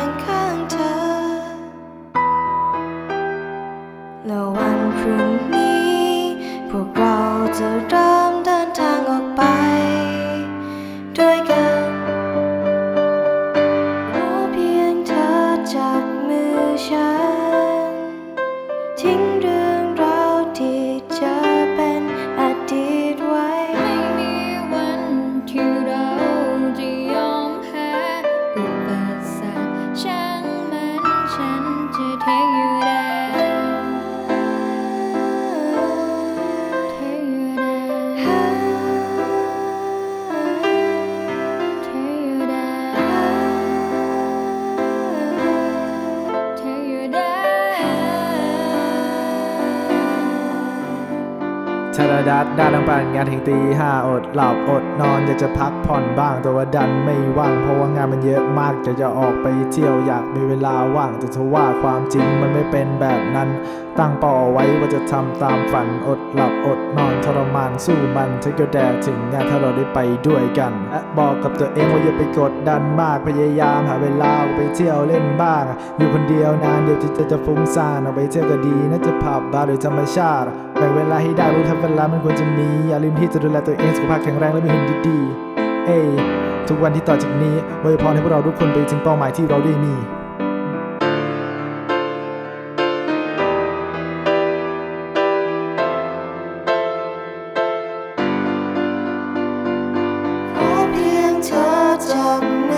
ยงข้างเธอ แล้ววันพรุ่งนี้ พวกเราจะเริ่มเดินทางออกไป ด้วยกันขอเพียงเธอจับมือฉัน ทิ้ง จ there ชาดาดัดด้านทั้งปั่นงานถึงตีห้าอดหลับอดนอนอยากจะพักผ่อนบ้างแต่ว่าดันไม่ว่างเพราะว่างานมันเยอะมากอยากจะออกไปเที่ยวอยากมีเวลาว่างแต่ทว่าความจริงมันไม่เป็นแบบนั้น ตั้งเป้าเอาไว้ว่าจะทำตามฝันอดหลับอดนอนทรมานสู้มันถ้าก็แดถึงงานถ้าเราได้ไปด้วยกันและบอกกับตัวเองว่าอย่าไปกดดันมากพยายามหาเวลาออกไปเที่ยวเล่นบ้าง อยู่คนเดียวนานเดียวที่จะจะฟุ้งซ่านออกไปเที่ยวก็ดีน่าจะผับบาร์หรือธรรมชาติ แบ่งเวลาให้ได้รู้ทันเวลามันควรจะมี อย่าลืมที่จะดูแลตัวเองสุขภาพแข็งแรงและมีหุ่นดีๆ เอ้ทุกวันที่ต่อจากนี้อวยพรให้พวกเราทุกคนไปถึงเป้าหมายที่เราได้มีเพียงเธอจำ